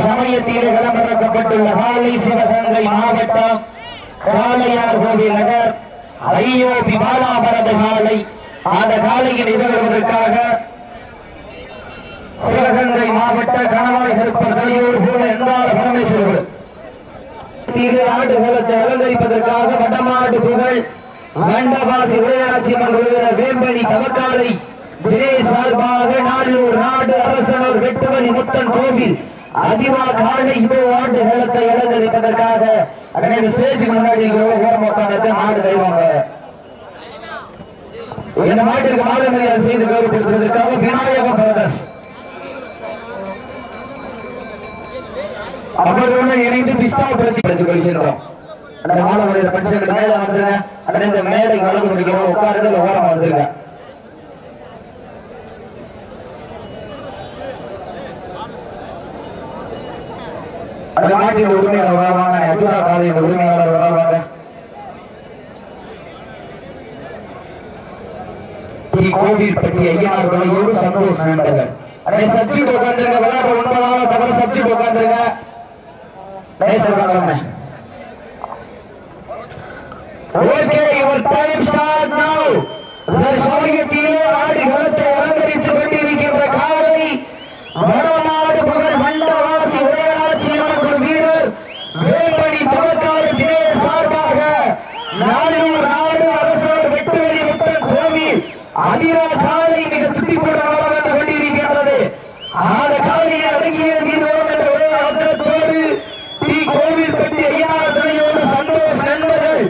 சமயத்தில் களமிறக்கப்பட்டுள்ள காலை சிவகங்கை மாவட்டம் காளையார் கோவில் நகர் ஐயோபி பாலாபரத காலை அந்த காலையில் இடம்பெறுவதற்காக சிவகங்கை மாவட்ட கணவாய் கருப்பர் தலையோடு போல எந்தால பரமேஸ்வரர். இரு ஆடுகளத்தை அலங்கரிப்பதற்காக வடமாடு புகழ் மண்டபாசி உதயராட்சி மன்ற வேம்பணி தவக்காலை விரை சார்பாக நாடூர் நாடு அரசனர் வெட்டுவனி முத்தன் கோவில். அதிவா காலை இதோ ஆண்டு நிலத்தை அலங்கரிப்பதற்காக அனைத்து ஸ்டேஜுக்கு முன்னாடி ஓரம் உட்காந்து மாடு கைவாங்க இந்த மாட்டிற்கு மாடு மரியாதை செய்து கௌரவப்படுத்துவதற்காக விநாயக பிரதர்ஸ் அவர்களுடன் இணைந்து பிஸ்தாபுரத்தை எடுத்துக் கொள்கின்றோம். அந்த மாணவர்கள் படிச்சவங்க மேல வந்துருங்க. அந்த இந்த மேடை வளர்ந்து முடிக்கிறோம் உட்காருங்க. ஓரமா வந்துருங்க. அந்த நாட்டின் உரிமையாளர் வருவாங்க அப்துல்லா காலையின் உரிமையாளர் வருவாங்க கோவில்பட்டி ஐயனார் துணையோடு சந்தோஷ் நண்பர்கள் அதே சப்ஜெக்ட் உட்காந்துருங்க விளையாட்டு ஒன்பதாவது தவிர subject உட்காந்துருங்க okay your time start now இந்த சமயத்திலே ஆடி களத்தை அலங்கரித்துக் கொண்டிருக்கின்ற காலை வடநாடு புகழ் மண்டவாசி உதயராட்சி அம்மன் வீரர் வேம்படி தவக்கால தினேய சார்பாக நானூர் நாடு அரசர் வெட்டுவெளி முத்தன் கோவில் அதிரா காலை மிக துட்டிப்புடன் வளம் வந்து கொண்டிருக்கின்றது அந்த காலையை அடங்கிய தீர்வோம் என்ற ஒரே அர்த்தத்தோடு டி கோவில்பட்டி ஐயனார் துணையோடு சந்தோஷ் நண்பர்கள்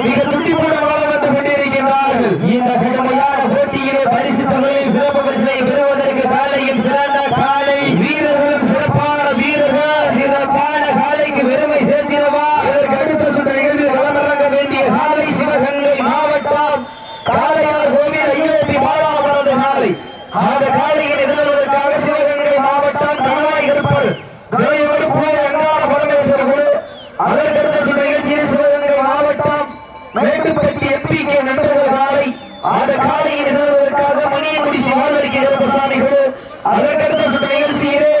மிக துட்டிப்புடன் வளம் வந்து கொண்டிருக்கின்றார்கள் இந்த கடுமையான போட்டியிலே பரிசு தொகையில் சிறப்பு பரிசினை பெறுவதற்கு காலையும் சிறந்த காலை வீரர்களும் சிறப்பான வீரர்கள் சிறப்பான காலைக்கு பெருமை சேர்த்திடவா இதற்கு அடுத்த சுற்று நிகழ்வில் களமிறங்க வேண்டிய காலை சிவகங்கை மாவட்டம் காளையார் கோவில் ஐயோபி பாலாபரத காலை அந்த காலையில் எதிர்கொள்வதற்காக சிவகங்கை மாவட்டம் கணவாய் இருப்பது துறையோடு கூட அங்காள பரமேஸ்வரர் குழு. அதற்கடுத்த சுற்று நிகழ்ச்சியில் சிவகங்கை மாவட்டம் மேட்டுப்பட்டி எம்பி கே நண்பர்கள் காலை. அந்த காலையில் எதிர்கொள்வதற்காக மணியங்குடி சிவானரிக்கு கருப்பசாமி குழு. அதற்கடுத்த சுற்று நிகழ்ச்சியிலே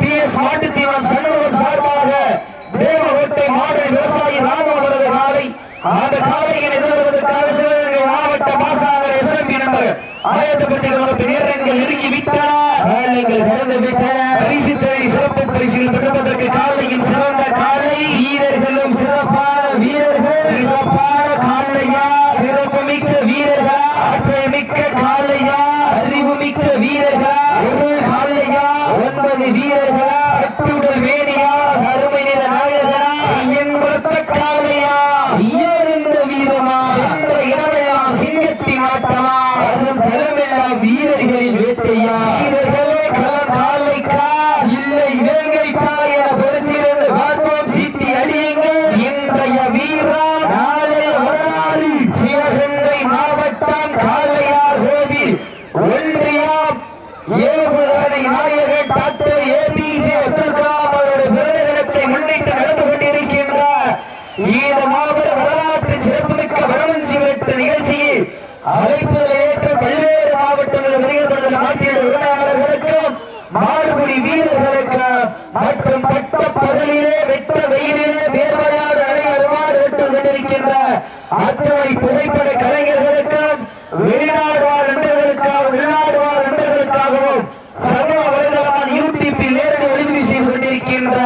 பி எஸ் மாட்டு தீவனம் சண்முகம் சார்பாக தேவகோட்டை மாடல் விவசாயி ராமவரது காலை அந்த காலையில் எதிர்வதற்காக சிவகங்கை மாவட்ட மாசாகர் எஸ்எம்பி கொள்ள நேரங்கள் நெருங்கி விட்டன. காலைகள் கடந்து விட்டன. பரிசு துறை சிறப்பு பரிசில் பெறுவதற்கு காலையில் சிறந்த காலை. வீரர்களும் சிறப்பான வீரர்கள். சிறப்பான காலையா? சிறப்பு மிக்க வீரர்களா. ஆற்றல் மிக்க காலையா? அறிவு மிக்க வீரர்களா. ஒரு காலையா? ஒன்பது வீரர்களா. கட்டுடல் வேணியா அருமை நிற நாயகனா என்பத்த காலையா ஐயறிந்த வீரமா சென்ற இடமெல்லாம் சிங்கத்தின் ஆட்டமா அரும் களமெல்லாம் வீரர்களின் வேட்டையா வீரர்களே களம் காலைக்கா இல்லை வேங்கைக்கா என பொறுத்திருந்து பார்ப்போம் சீட்டி அடியுங்கள் இன்றைய வீரா நாளைய வரலாறு சிவகங்கை மாவட்டம் காளையார் கோவில் ஒன்றியம் ஏவுகணை நாயகன் டாக்டர் ஏபிஜே அப்துல் கலாம் அவருடைய பிறந்த தினத்தை முன்னிட்டு நடந்து கொண்டிருக்கின்ற இந்த மாபெரும் வரலாற்று சிறப்புமிக்க வடமஞ்சி வெட்டு நிகழ்ச்சியில் அழைப்புகளை ஏற்ற பல்வேறு மாவட்டங்களில் வருகிறவர்கள் மாற்றிய உரிமையாளர்களுக்கும் மாடுபிடி வீரர்களுக்கும் மற்றும் பட்ட பகலிலே வெட்ட வெயிலிலே வேர்வையாடு அணை அருமாறு விட்டு கொண்டிருக்கின்ற அத்துணை புகைப்பட கலைஞர்களுக்கும் வெளிநாடு வாழ் நண்பர்களுக்காக வெளிநாடு வாழ் நண்பர்களுக்காகவும் சமூக வலைதளமான யூடியூப்பில் நேரடி ஒளிபதிவு செய்து கொண்டிருக்கின்ற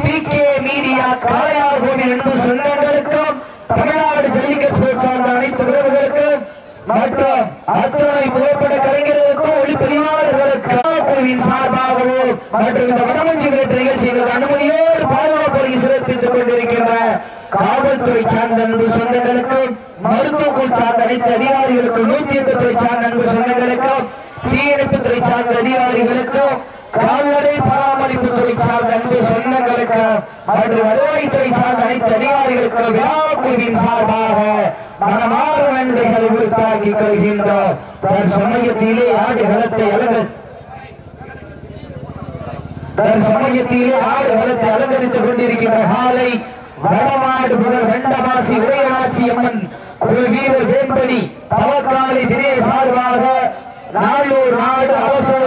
பி கே மீடியா கலையா கோவில் அன்பு சொந்தங்களுக்கும் தமிழ்நாடு ஜல்லிக்கட்டு ஸ்போர்ட்ஸ் சார்ந்த அனைத்து உறவுகளுக்கும் மற்றும் அத்துணை புகைப்பட கலைஞர்களுக்கும் ஒளிப்பதிவாளர்களுக்கும் குழுவின் சார்பாகவும் மற்றும் இந்த வடமஞ்சி விரட்டு நிகழ்ச்சிகளுக்கு அனுமதியோடு பாதுகாப்பு சிறப்பித்துக் கொண்டிருக்கின்ற காவல்துறை சார்ந்த அன்பு சொந்தங்களுக்கும் மருத்துவக்குள் சார்ந்த அனைத்து அதிகாரிகளுக்கும் நூத்தி எட்டு துறை சார்ந்த அன்பு சொந்தங்களுக்கும் தீயணைப்பு துறை சார்ந்த அதிகாரிகளுக்கும் கால்நடை பராமரிப்பு துறை சார்ந்த அன்பு சொந்தங்களுக்கு மற்றும் வருவாய்த்துறை சார்ந்த அனைத்து அதிகாரிகளுக்கு விழா குழுவின் சார்பாக மனமாறு நன்றிகளை உறுத்தாக்கிக் கொள்கின்றோம். சமயத்திலே ஆடு களத்தை அலங்க சமயத்திலே ஆடு களத்தை அலங்கரித்துக் கொண்டிருக்கின்ற காலை வடமாடு புகழ் வெண்டவாசி உதயநாச்சி அம்மன் ஒரு வீரர் வேம்படி தவக்காலை தினே சார்பாக நாளூர் நாடு அரசு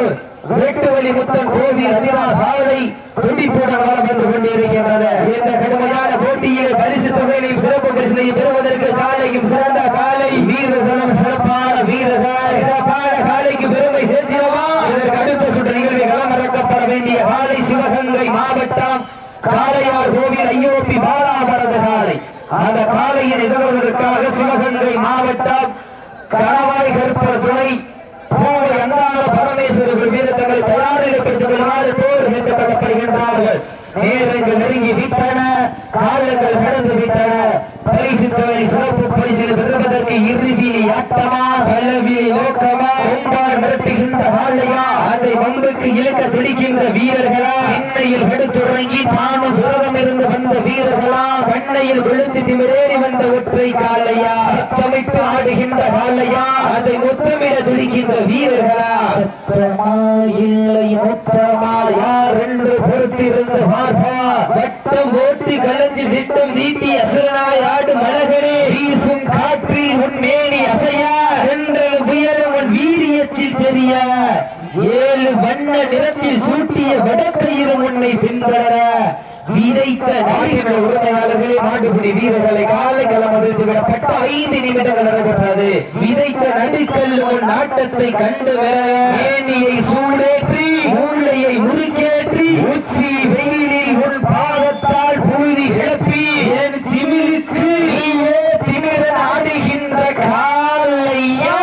வெட்டுவெளி முத்தன் கோவி அதிரா சாலை துடிப்புடன் வளம் வந்து கொண்டிருக்கின்றது. இந்த கடுமையான போட்டியில் பரிசு தொகையிலையும் சிறப்பு பரிசினையும் பெறுவதற்கு காலையும் சிறந்த காலை. வீரர்களும் சிறப்பான வீரர்கள். சிறப்பான காலைக்கு பெருமை சேர்த்திடவா இதற்கு அடுத்த சுற்று நிகழ்வை களமிறக்கப்பட வேண்டிய காலை சிவகங்கை மாவட்டம் காளையார் கோவில் ஐயோப்பி பாலாபரத காலை அந்த காளையை நிகழ்வதற்காக சிவகங்கை மாவட்டம் கணவாய் கருப்பர் துணை பூவை அண்ணா அந்தாள பரமேஸ்வரர்கள் மீது தங்களை தயாரிப்படுத்திக் கொள்ளுமாறு போர் கேட்டுக் கொள்ளப்படுகின்றார்கள் நேரங்கள் நெருங்கி விட்டன காலங்கள் கடந்து விட்டன. பரிசு தொகை சிறப்பு பரிசில் பெறுவதற்கு இறுதியில் ஆட்டமா பல்லவியை நோக்கமா கொம்பார் மிரட்டுகின்ற காலையா அதை வம்புக்கு இழுக்க துடிக்கின்ற வீரர்களா எண்ணெயில் படுத்துறங்கி தானும் விரதம் இருந்து வந்த வீரர்களா வண்ணையில் கொழுத்து திமிரேறி வந்த ஒற்றை காலையா சத்தமிட்டு ஆடுகின்ற காலையா அதை முத்தமிட துடிக்கின்ற வீரர்களா. சத்தமாயில்லை முத்தமால் யார் என்று பொறுத்திருந்து பார்ப்பா. வட்டம் ஓட்டி கலந்து திட்டம் நீட்டி அசலனாய் ஆடு மலகனே வீசும் காற்றில் உன் மேனி அசையா. என்ற உயரம் உன் வீரியத்தில் தெரிய. ஏழு வண்ண நிறத்தில் சூட்டிய வடக்கையிலும் உன்னை பின்தொடர விதைத்த நாட்டின உரிமையாளர்களே நாட்டுக்குடி வீரர்களை காலை களம் விடப்பட்ட ஐந்து நிமிடங்கள் நடைபெற்றது. விதைத்த நடுக்கல் உன் நாட்டத்தை கண்டு வர ஏனியை சூடேற்றி மூளையை முறுக்கேற்றி உச்சி வெயில் உன் பாதத்தால் புழுதி கிளப்பி என் திமிழுக்கு நீயே திமிரன் ஆடுகின்ற காலையா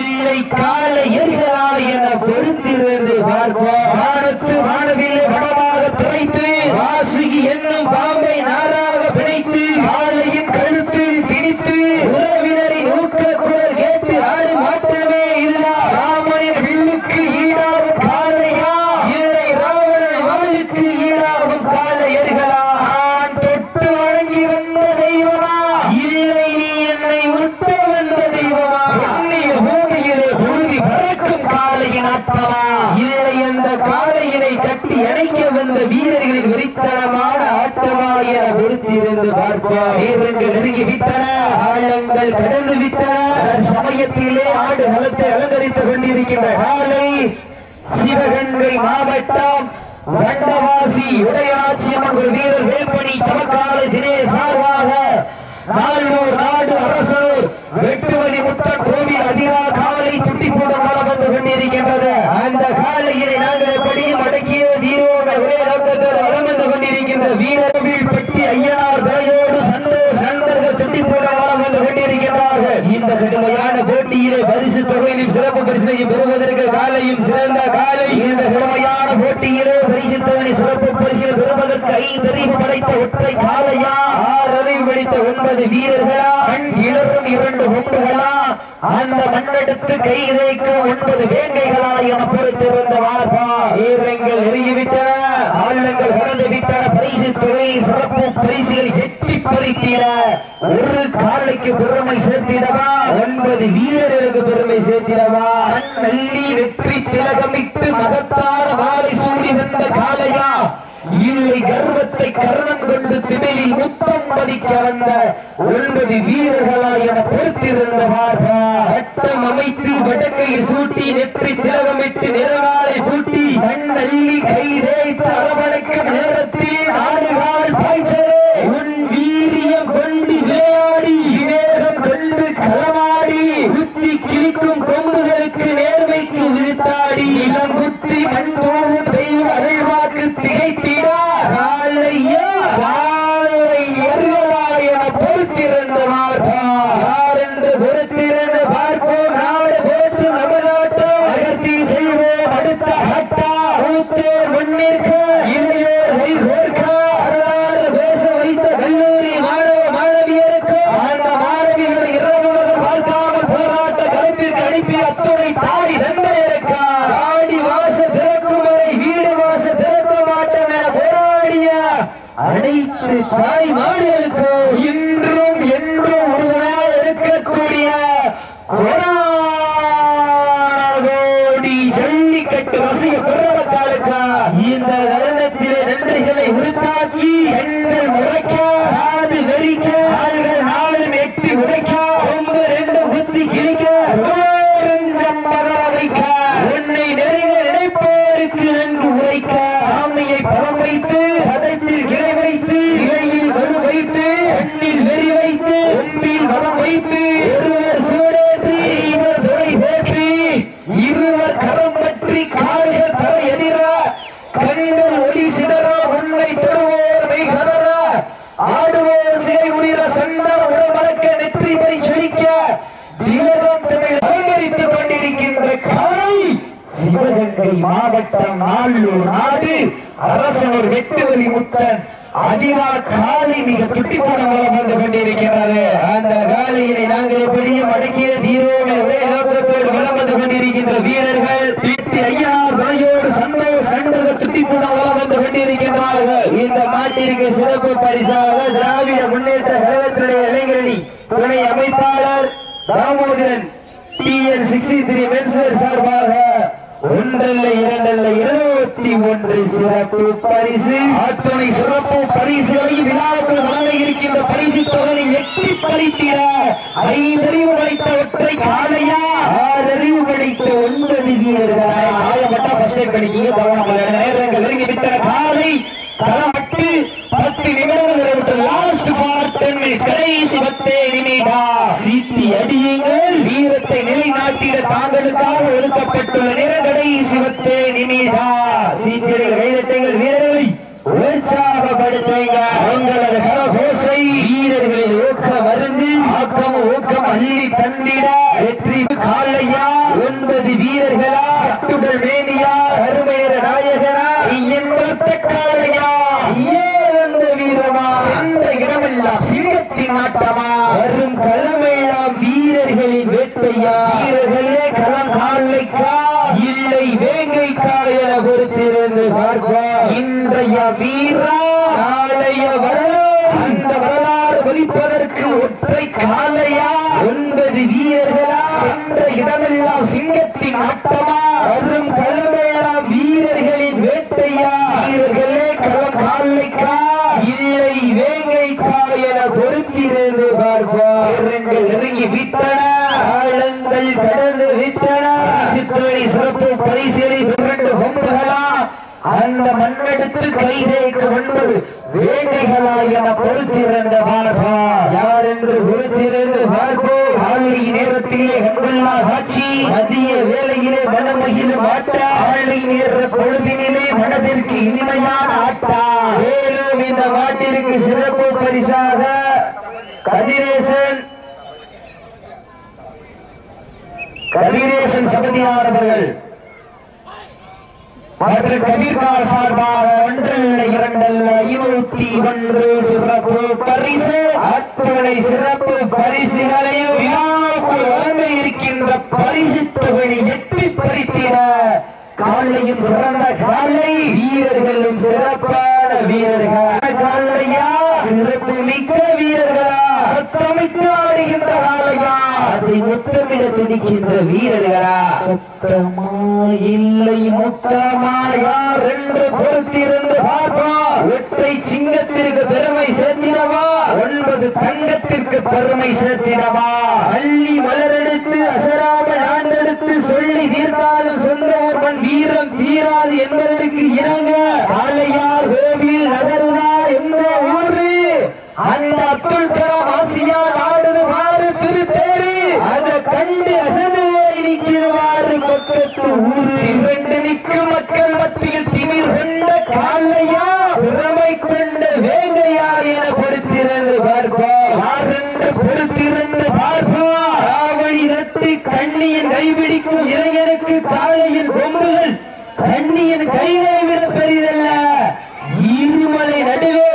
இல்லை காலை எரிகளா என பொறுத்திருந்து பார்ப்போம் வானத்து வானவில்லை வடமாக திரைத்து வாசுகி என்னும் பாம்பை நாராக பிணைத்து காலையின் கழுத்தில் திணித்து உறவினரின் ஊக்க குரல் கேட்டு ஆடு மாற்றமே இதுதான் ராமனின் வில்லுக்கு ஈடாகும் காலையா இல்லை ராவணன் வாளுக்கு ஈடாகும் காலை எரிகளா நான் தொட்டு வழங்கி வந்த தெய்வமா இல்லை நீ என்னை விட்டு வந்த தெய்வமா புண்ணிய பூமியிலே புழுதி பறக்கும் காலையின் ஆட்டமா இல்லை அந்த காலையினை கட்டி அணைக்க வீரர்களின் வெறித்தனமான ஆட்டமா என பொறுத்திருந்து பார்ப்போம். வீரர்கள் நெருங்கி விட்டன ஆழங்கள் கடந்து விட்டன. சமயத்திலே ஆடு நலத்தை அலங்கரித்துக் கொண்டிருக்கின்ற காலை சிவகங்கை மாவட்டம் வண்டவாசி உடையாட்சியம்மன் ஒரு வீரர் வேல்பணி தமக்கால தினே சார்பாக நாளூர் நாடு அரசர் வெட்டுமணி முத்த கோவில் அதிரா காலை சுட்டி துட்டிப்புடன் வளம் வந்து கொண்டிருக்கின்றது. அந்த காலையினை நாங்கள் எப்படியும் அடக்கிய தீரோட ஒரே நோக்கத்தோடு வளம் வந்து கொண்டிருக்கின்ற வீரவில் பெட்டி ஐயனார் தலையோடு சண்டை சண்டர்கள் துட்டிப்புடன் வளம் வந்து கொண்டிருக்கிறார்கள் இந்த கடுமையான போட்டியிலே பரிசு தொகையிலும் சிறப்பு பரிசினையும் பெறுவதற்கு காலையும் சிறந்த காலை. இந்த கடுமையான போட்டியிலே பரிசு தொகை சிறப்பு பரிசில் பெறுவதற்கு ஐந்து அறிவு படைத்த ஒற்றை காலையா ஆறு அறிவு படைத்த ஒன்பது வீரர்களா? கண் இளரும் இரண்டு கொண்டுகளா? அந்த மண்ணெடுத்து கை இறைக்க ஒன்பது வேங்கைகளா என பொறுத்திருந்த வார்பா. வீரங்கள் நெருங்கிவிட்டன ஆள்ளங்கள் கடந்து விட்டன பரிசு துறை சிறப்பு பரிசுகள் எட்டி பறித்திட ஒரு காலைக்கு பெருமை சேர்த்திடவா? ஒன்பது வீரர்களுக்கு பெருமை சேர்த்திடவா? நல்லி வெற்றி திலகமிட்டு மகத்தான மாலை சூடி வந்த காலையா இல்லை கர்வத்தை கர்ணம் கொண்டு திணையில் முத்தம் பதிக்க வந்த ஒன்பது வீரர்களா என பொறுத்திருந்த பார்ப்பா வட்டம் அமைத்து வடக்கையை சூட்டி நெற்றி திலகமிட்டு நிறவாலை பூட்டி மண்ணள்ளி கை தேய்த்து அரவணைக்கும் நேரத்தில் நாடுகால் பாய்ச்சலே. உன் தாய் மாடுகளுக்கு நாடி நாளூர் நாடு அரசனூர் வெட்டுவலி முத்தன் அதிவா காலி மிக துட்டிப்போன மூலம் வந்து கொண்டிருக்கிறது. அந்த காலியினை நாங்கள் எப்படியும் அடக்கிய தீரோடு ஒரே நோக்கத்தோடு வலம் வந்து கொண்டிருக்கின்ற வீரர்கள் தீட்டி ஐயனார் துணையோடு சந்தோஷ் கண்டக துட்டிப்போன மூலம் வந்து கொண்டிருக்கின்றார்கள். இந்த மாட்டிற்கு சிறப்பு பரிசாக திராவிட முன்னேற்ற கழகத்துடைய இளைஞரணி துணை அமைப்பாளர் Damodaran T N sixty three menswear சார்பாக ஒன்றல்ல இரண்டல்ல இருபத்தி ஒன்று சிறப்பு பரிசு. அத்துணை சிறப்பு பரிசுகளை விழாவுக்குள் வழங்க இருக்கின்ற பரிசு தொகை எட்டி பறித்திட ஐந்தறிவு படைத்தவற்றை காலையா? ஆறறிவு படைத்த ஒன்பது வீரர்களாய் பண்ணிக்கிங்க கவனம் நேரங்கள் நெருங்கி விட்டன. காலை களமட்டு பத்து நிமிடங்கள் நிறைவிட்டு லாஸ்ட் ஃபார் டென் மினிட்ஸ் கடைசி பத்தே நிமிடம் சீட்டி அடியுங்கள். வீரத்தை நிலைநாட்டிட தாங்களுக்காக ஒதுக்கப்பட்டுள்ள சிவத்தே நிமிதா பத்தே நிமிடம் கைதட்டுங்கள். வீரர்களை உற்சாகப்படுத்துங்க உங்களது கரகோசை வீரர்களின் ஊக்க மருந்து ஆக்கம் ஊக்கம் அள்ளி தந்திட. வெற்றி காலையா? ஒன்பது வீரர்களா? அட்டுடல் மேனியா? கருமேர நாயகனா? என்பத்த காலையா ஏ வந்த வீரமா? இடமெல்லாம் சிங்கத்தின் ஆட்டமா வரும் களமெல்லாம் வீரர்களின் வேட்டையா? வீரர்களே களம் காலைக்கா. இல்லை வேங்கை காலை என பொறுத்திருந்து பார்ப்போம் இன்றைய வீரா. நாளைய வரலாறு. அந்த வரலாறு ஒலிப்பதற்கு ஒற்றை காலையா? ஒன்பது வீரர்களா? சென்ற இடமெல்லாம் சிங்கத்தின் ஆட்டமா வரும் களமெல்லாம் வீரர்களின் வேட்டையா? வீரர்களே களம் காலைக்கா. இல்லை வேங்கை காலை என பொறுத்திருந்து பார்ப்போம். வீரர்கள் நெருங்கி விட்டன. ஆழங்கள் கடந்து விட்டன. சித்திரை சிறப்பு பரிசீலி இரண்டு கொம்புகளா அந்த மண்ணெடுத்து கைதேக்க ஒன்பது வேங்கைகளா என பொறுத்திருந்த பார்ப்பா யார் என்று பொறுத்திருந்து பார்ப்போம் காலை நேரத்திலே கண்கொள்ளா காட்சி. மதிய வேலையிலே மனமகிழும் ஆட்டா காலை நேர பொழுதினிலே மனதிற்கு இனிமையான ஆட்டா. மேலும் இந்த மாட்டிற்கு சிறப்பு பரிசாக கதிரேசன். கதிரேசன் சபதியானவர்கள். மற்றும் கபீர்கார் சார்பாக ஒன்றல்ல இரண்டல்ல இருபத்தி ஒன்று சிறப்பு பரிசு. அத்துணை சிறப்பு பரிசுகளையும் விழாவுக்குள் வழங்க இருக்கின்ற பரிசு தொகை எட்டி பறித்திட காலையும் சிறந்த காலை வீரர்களும் சிறப்பான வீரர்கள். காலையா? சிறப்பு மிக்க வீரர்களா? சத்தமிட்டு ஆடுகின்ற காலையா அதை முத்தமிட துடிக்கின்ற வீரர்களா? சத்தமா இல்லை முத்தமா யார் என்று பொறுத்திருந்து பார்ப்போம் ஒற்றை சிங்கத்திற்கு பெருமை சேர்த்திடவா? ஒன்பது தங்கத்திற்கு பெருமை சேர்த்திடவா? அள்ளி மலரெடுத்து அசராமல் ஆண்டெடுத்து சொல்லி தீர்த்தாலும் சொந்த ஒருவன் வீரம் தீராது என்பதற்கு இணங்க. ஆலையார் கோவில் நகருதா எந்த ஊரில்? அந்த அப்துல் கலாம் ஆசியால் ஆடுது மாறு திருத்தேரு. அதை கண்டு அசந்து போய் நிற்கிறவாறு பக்கத்து ஊரு. இரண்டு நிற்கும் மக்கள் மத்தியில் திமிர் கொண்ட காலையா திறமை கொண்ட வேங்கையா என பொறுத்திருந்து பார்ப்போம் யாரென்று பொறுத்திருந்து பார்ப்போம் ராவணி நட்டு கண்ணியின் கைபிடிக்கும் இளைஞனுக்கு காலையின் கொம்புகள் கண்ணியின் கைதை விட பெரிதல்ல. இருமலை நடுவே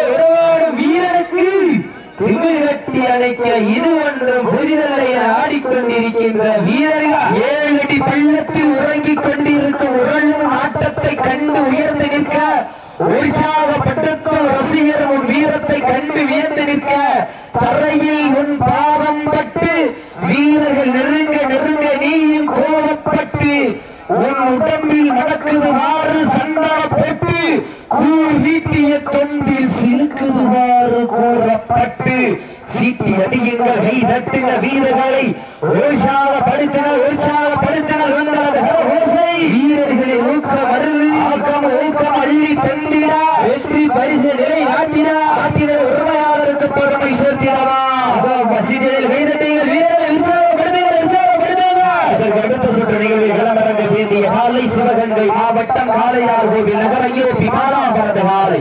கட்டி அணைக்க இது ஒன்றும் புரிதலை ஆடிக்கொண்டிருக்கின்ற வீரர்கள்? ஏழு அடி பள்ளத்தில் உறங்கிக் கொண்டிருக்கும் உருளும் ஆட்டத்தை கண்டு உயர்ந்து நிற்க உற்சாகப்பட்டுக்கும் ரசிகர் உன் வீரத்தை கண்டு வியந்து நிற்க தரையில் உன் பாவம் பட்டு வீரர்கள் நெருங்க நெருங்க நீயும் கோபப்பட்டு உன் உடம்பில் நடக்குதுவாறு சந்தன போட்டு கூர் வீட்டிய தொண்டில் சிலுக்குதுவாறு கூறப்பட்டு சீட்டி அடியுங்கள் கை தட்டின வீரர்களை உற்சாகப்படுத்தின உற்சாகப்படுத்தின வந்தது ஓசை வீரர்களின் ஊக்கம் அருள் ஆக்கம் ஊக்கம் அள்ளி தந்திட. வெற்றி பரிசு நிலை நாட்டிட. நாட்டிட உரிமையாளருக்கு பெருமை சேர்த்திடவா. வசதியில் கை தட்டுங்கள் வீரர்களை உற்சாகப்படுத்துங்கள் உற்சாகப்படுத்துங்க. இதற்கு அடுத்த சுற்று நிகழ்வில் களமிறங்க வேண்டிய காலை சிவகங்கை மாவட்டம் காளையார் கோவில் நகரையோ ஐயோப்பி பாலாபரத காலை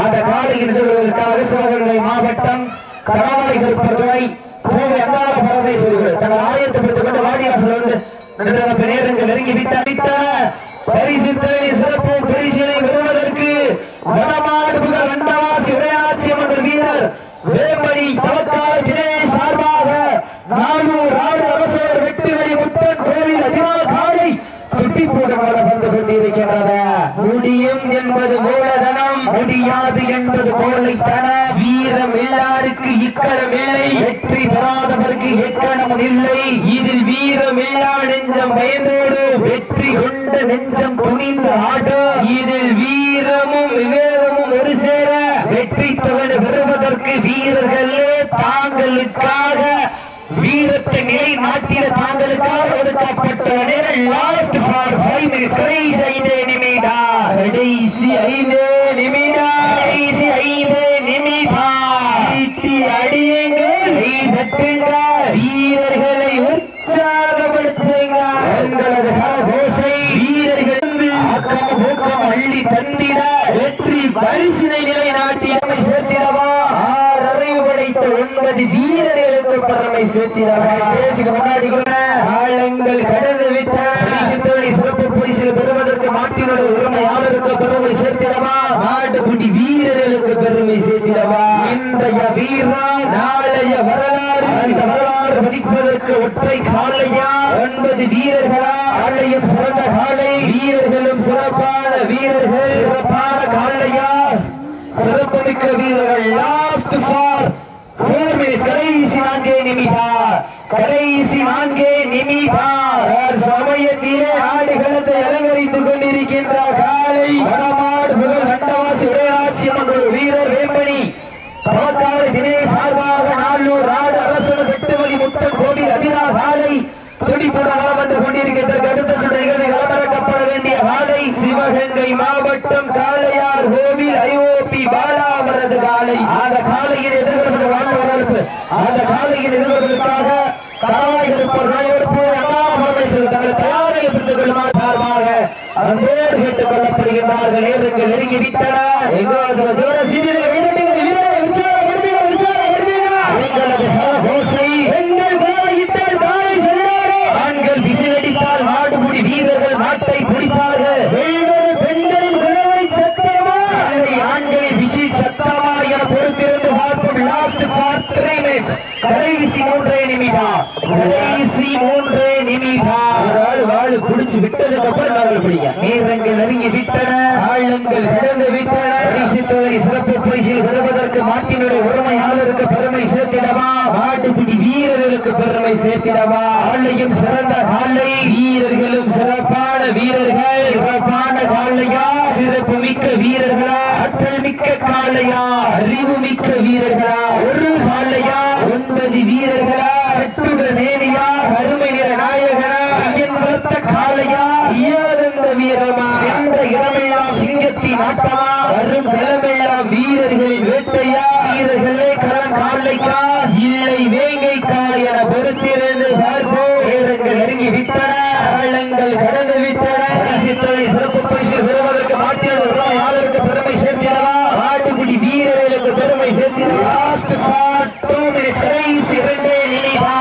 அந்த காலையின் நிகழ்வுகளுக்காக சிவகங்கை மாவட்டம் கடவாய் கருப்பத்துறை கோவை அங்காள பரமேஸ்வரிகள் தங்கள் ஆலயத்தை பெற்றுக் கொண்டு வாடிவாசல் வந்து நின்ற நேரங்கள் நெருங்கி விட்ட விட்டன. பரிசுத்தலை சிறப்பு பரிசினை பெறுவதற்கு வடமாடு புகழ் வண்டவாசி விளையாட்சி அமர்ந்த வீரர் வேம்படி தவக்கால் தினேஷ் சார்பாக நானூர் ஆடு அரசர் வெட்டுவெளி முத்தன் கோவில் அதிகார காலை தொட்டி போட வந்து கொண்டிருக்கிறது முடியும் என்பது மூலதனம் முடியாது என்பது கோழைத்தன வீரம் எல்லாருக்கு இக்கணம் இல்லை வெற்றி பெறாதவருக்கு எக்கணம் இல்லை. இதில் வீரம் இல்லா நெஞ்சம் பயந்தோடு. வெற்றி கொண்ட நெஞ்சம் துணிந்து ஆடு. இதில் வீரமும் விவேகமும் ஒரு சேர. வெற்றி தொகை பெறுவதற்கு வீரர்களே தாங்களுக்காக. வீரத்தை நிலை நாட்டில தாங்களுக்காக ஒதுக்கப்பட்ட நேரம் லாஸ்ட் ஃபார் ஃபைவ் மினிட்ஸ் கடைசி ஐந்து நிமிடா கடைசி ஐந்து நிமிடா கடைசி ஐந்து கை தட்டுங்கள் வீரர்களை உற்சாகப்படுத்துங்க உங்களது கரகோசை வீரர்கள் ஆக்கம் ஊக்கம் அள்ளி தந்திட வெற்றி பரிசினை நிலைநாட்டி நம்மை சேர்த்திடவா? ஆறு அறிவு படைத்த ஒன்பது வீரர்களுக்கு பெருமை சேர்த்திடவா? முன்னாடி ஆழங்கள் கடந்து விட்ட பரிசுத்தோடி சிறப்பு பரிசில் பெறுவதற்கு மாட்டினுடைய உரிமையாளருக்கு பெருமை சேர்த்திடவா? நாட்டுக்குடி வீரர்களுக்கு பெருமை சேர்த்திடவா? இன்றைய வீரா நாளைய வரலாறு. அந்த வரலாறு மதிப்பதற்கு ஒற்றை காலையா? ஒன்பது வீரர்களா? ஆலயம் சிறந்த காலை. வீரர்களும் சிறப்பான வீரர்கள். சிறப்பான காலையா? சிறப்புமிக்க வீரர்கள். லாஸ்ட் ஃபார் ஃபோர் கடைசி நான்கே நிமிடா. கடைசி நான்கே நிமிடா. ஒரு சமயத்திலே ஆடுகளத்தை அலங்கரித்துக் கொண்டிருக்கின்ற காலை வடமாடு புகழ் கண்டவாசி உடையாட்சி மன்ற வீரர் வேம்பணி. தவக்காலை தினேஷ் சார்பாக நாளூர் நாடு அரசு வெட்டுவழி முத்தன் கோவில் அதிரா காலை துடிப்புடன் வளம் வந்து கொண்டிருக்கின்ற அடுத்த சுற்று நிகழ்ச்சி விளம்பரக்கப்பட வேண்டிய காலை சிவகங்கை மாவட்டம் காளையார் கோவில் ஐஓபி காலை அந்த காலையில் எதிர்கொள்வது வாழ வளர்ப்பு அந்த காலையில் எதிர்கொள்வதற்காக கடவாய் இருப்பவர்களை எடுப்பு பரமேஸ்வரர் தங்களை தயாரிப்படுத்திக் கொள்ளுமாறு சார்பாக அன்போடு கேட்டுக் கொள்ளப்படுகின்றார்கள். நேருக்கு நெருங்கி விட்டன. எங்களது தூர சீனியர்கள் வீரர்கள் வீரரை உற்சாகப்படுத்துங்கள், உற்சாகப்படுத்துங்கள். எங்களது கரகோசை எங்கள் கோவையிட்டால் காலை செல்லாரே ஆண்கள் விசிலடித்தால் மாடுபுடி வீரர்கள் நாட்டை பிடிப்பார்கள் வெல்வது பெண்களின் குலவை சத்தமா இல்லை ஆண்களின் விசில் சத்தமா என பொறுத்திருந்து பார்ப்போம் லாஸ்ட் ஃபார் த்ரீ மினிட்ஸ் கடைசி மூன்றே நிமிடம் கடைசி மூன்றே நிமிடம் ஒரு ஆள் வாழு அப்புறம் நாங்கள் பிடிங்க நேரங்கள் நெருங்கி விட்டன. ஆழங்கள் கடந்து விட்டன. பரிசு தொகை சிறப்பு பரிசில் பெறுவதற்கு மாட்டினுடைய உரிமையாளருக்கு பெருமை சேர்த்திடவா? மாட்டுப்பிடி வீரர்களுக்கு பெருமை சேர்த்திடவா? ஆலையும் சிறந்த காலை வீரர்களும் சிறப்பான வீரர்கள். சிறப்பான காலையா சிறப்பு மிக்க வீரர்களா? ஆற்றல் மிக்க காளையா அறிவு மிக்க வீரர்களா? ஒரு காளையா ஒன்பது வீரர்களா? கட்டுட நேரியா கருமை நிற நாயகனா ஐயன் வளர்த்த காளையா இயாதந்த வீரமா? சென்ற இடமெல்லாம் சிங்கத்தின் ஆட்டமா? வரும் கிழமையா வீரர்களின் வேட்டையா வீரர்களே களம் காளைக்கா இல்லை வேங்கை காளை என பொறுத்திருந்து பார்ப்போம் நேரங்கள் நெருங்கி விட்டன ஆழங்கள் கடந்து விட்டன பரிசுத்தலை சிறப்பு பரிசு பெறுவதற்கு மாட்டியோட உரிமையாளருக்கு பெருமை சேர்த்திடவா மாட்டுக்குடி வீரர்களுக்கு பெருமை சேர்த்திடவா லாஸ்ட் ஃபார் டூ மினிட்ஸ் கடைசி இரண்டே நிமிடா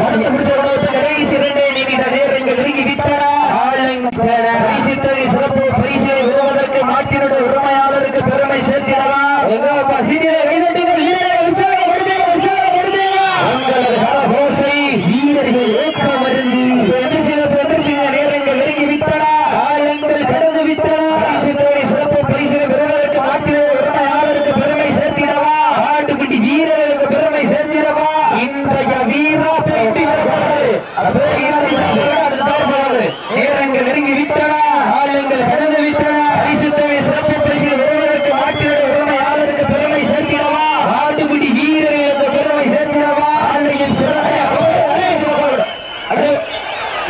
அடுத்த பிடிச்ச உணவத்தை கடைசி இரண்டே நிமிட நேரங்கள் நெருங்கி விட்டன ஆழங்கிட்டன பரிசுத்தலை சிறப்பு பரிசை பெறுவதற்கு மாட்டினோட உரிமையாளருக்கு பெருமை சேர்த்திடவா எங்க பசிதியை கைதட்டுங்கள் வீரர்களை உற்சாகப்படுத்துங்கள் உற்சாகப்படுத்துங்கள் உங்களது கரகோசை வீரர்கள் ஏற்க மருந்து எதிர்சிறப்பு எதிர்சிங்க நேரங்கள் நெருங்கி விட்டன ஆழங்கள் கடந்து விட்டன பரிசுத்தலை சிறப்பு பரிசை பெறுவதற்கு மாட்டினோட உரிமையாளருக்கு பெருமை சேர்த்திடவா ஆட்டுக்குட்டி வீரர்களுக்கு பெருமை சேர்த்திடவா இன்றைய வீரா போட்டி நேரங்கள் நெருங்கி விட்டன ஆழங்கள் கடந்து விட்டன பரிசுத்தவை சிறப்பு பரிசு பெறுவதற்கு மாட்டினுடைய உரிமையாளருக்கு பெருமை சேர்த்திடவா ஆட்டுக்குட்டி வீரர்களுக்கு பெருமை சேர்த்திடவா ஆலையும் சிறந்த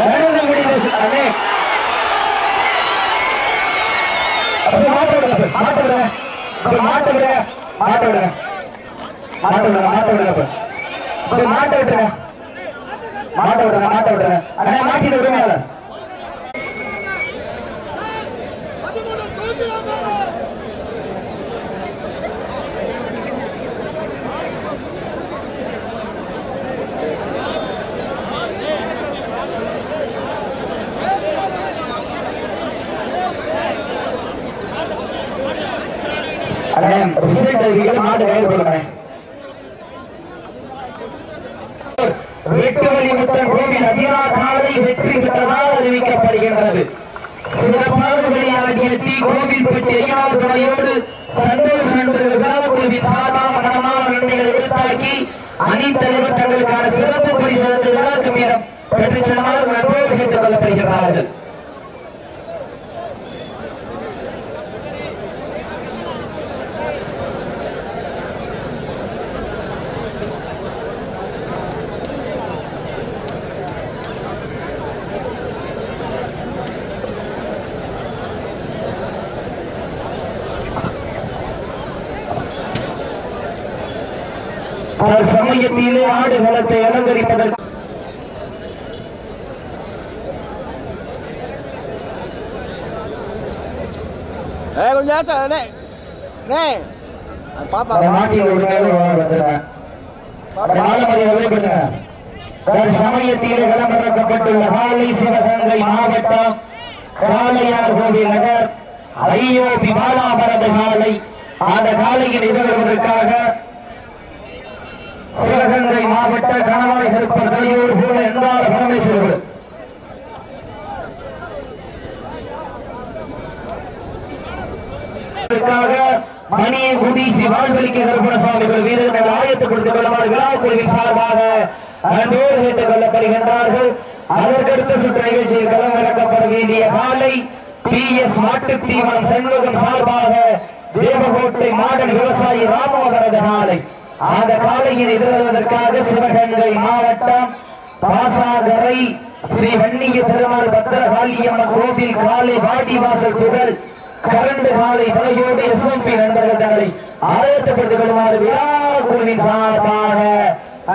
நடந்து முடிந்த அண்ணே அப்ப மாட்ட விடுங்க மாட்ட விடுங்க அப்ப மாட்ட விடுங்க மாட்ட விடுங்க மாட்ட விடுங்க மாட்ட விடுங்க மாட்ட விட்டுருங்க மாட்ட விடுங்க மாட்ட விட்டுருங்க மாட்டிட்டு ரிசல்ட் அறிவிக்கல முத்தன் கோவில் அதிரா காலை வெற்றி பெற்றதால் அறிவிக்கப்படுகின்றது. சிறப்பாக விளையாடிய டி துணையோடு சந்தோஷ் நண்பர்கள் விழாக்குழுவின் சார்பாக மனமான நன்மைகளை அணி தலைவர் தங்களுக்கான சிறப்பு பரிசு விழாக்கு மீறம் பெற்று செல்லுமாறு நண்பர்கள் கேட்டுக் கொள்ளப்படுகிறார்கள் சமயத்திலே ஆடுகளத்தை அலங்கரிப்பதற்கு ஏ கொஞ்சம் ஆச்சா அண்ணே. அண்ணே. பாப்பா. மாட்டில் ஒரு சமயத்திலே களமிறக்கப்பட்டுள்ள காலை சிவகங்கை மாவட்டம் காளையார் கோவில் நகர் ஐயோபி பாலாபரத காலை அந்த காலையில் நிகழ்வதற்காக சிவகங்கை மாவட்ட கணவாய் கருப்பர் தலையோடு போல என்றால் பரமேஸ்வரர்கள்? இதற்காக மணியை குடிசி வாழ்வழிக்க கருப்பண சுவாமிகள் வீரர்கள் ஆயத்துக் கொடுத்துக் கொள்ளுமாறு விழா குழுவின் சார்பாக அன்போடு கேட்டுக் கொள்ளப்படுகின்றார்கள். அதற்கடுத்த சுற்று நிகழ்ச்சியில் களமிறக்கப்பட வேண்டிய காலை பி எஸ் மாட்டுத் தீவனம் சண்முகம் சார்பாக தேவகோட்டை மாடல் விவசாயி ராமோதரத காலை. அந்த காலையில் எதிர்வதற்காக சிவகங்கை மாவட்டம் பாசாகரை ஸ்ரீ வன்னிய பெருமாள் பத்திரகாளியம்மன் கோவில் காலை வாடிவாசல் புகழ் கரண்டு காலை தலையோடு எஸ்எம்பி நண்பர்கள் தங்களை ஆயத்தப்படுத்திக் கொள்ளுமாறு விழா குழுவின் சார்பாக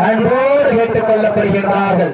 அன்போடு கேட்டுக் கொள்ளப்படுகின்றார்கள்